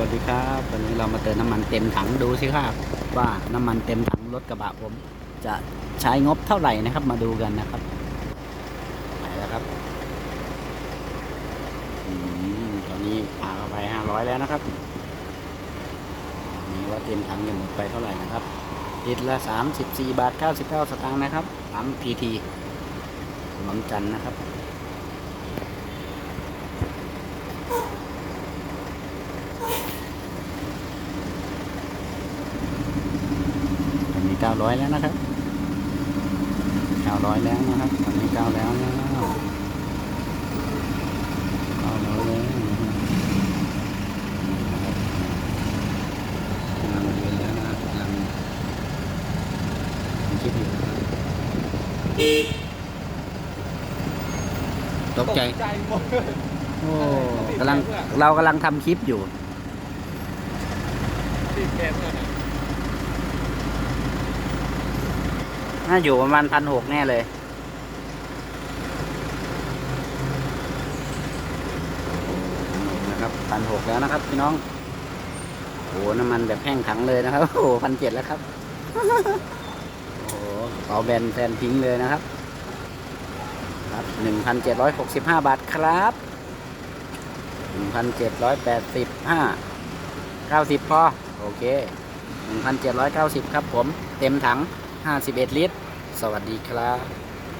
วัสดีครับวันนี้เรามาเติมน้ำมันเต็มถังดูสิครับว่าน้ำมันเต็มถังรถกระบะผม จะใช้งบเท่าไหร่นะครับ มาดูกันนะครับไปแล้วครับอตอนนี้ปาเข้าไปห้าร้อยแล้วนะครับนี่ว่าเต็มถังจะหมดไปเท่าไหร่นะครับลิตรละสามสิบสี่บาทเก้าสิบเก้าสตางค์นะครับปั๊มพีทีถนนจันนะครับ ตอนนี้เก้าร้อยแล้วนะครับเก้าร้อยแล้วนะครับตอนนี้เก้าแล้วแล้วเก้าร้อยแล้วนะครับกำลังเรียนแล้วนะครับกำลังคลิปอยู่ตกใจใจหมดโอ้กำลังเรากำลังทำคลิปอยู่ ติดแกมกันอะ น่าอยู่ประมาณพันหกแน่เลย นะครับพันหกแล้วนะครับพี่น้องโอ้โหน้ำมันแบบแห้งถังเลยนะครับ โอ้พันเจ็ดแล้วครับ โอ้เปาแบนแฟนทิ้งเลยนะครับ ครับหนึ่งพันเจ็ดร้อยหกสิบห้าบาทครับหนึ่งพันเจ็ดร้อยแปดสิบห้าเก้าสิบพอ โอเคหนึ่งพันเจ็ดร้อยเก้าสิบครับผม เต็มถัง ห้าสิบเอ็ดลิตร สวัสดีครับ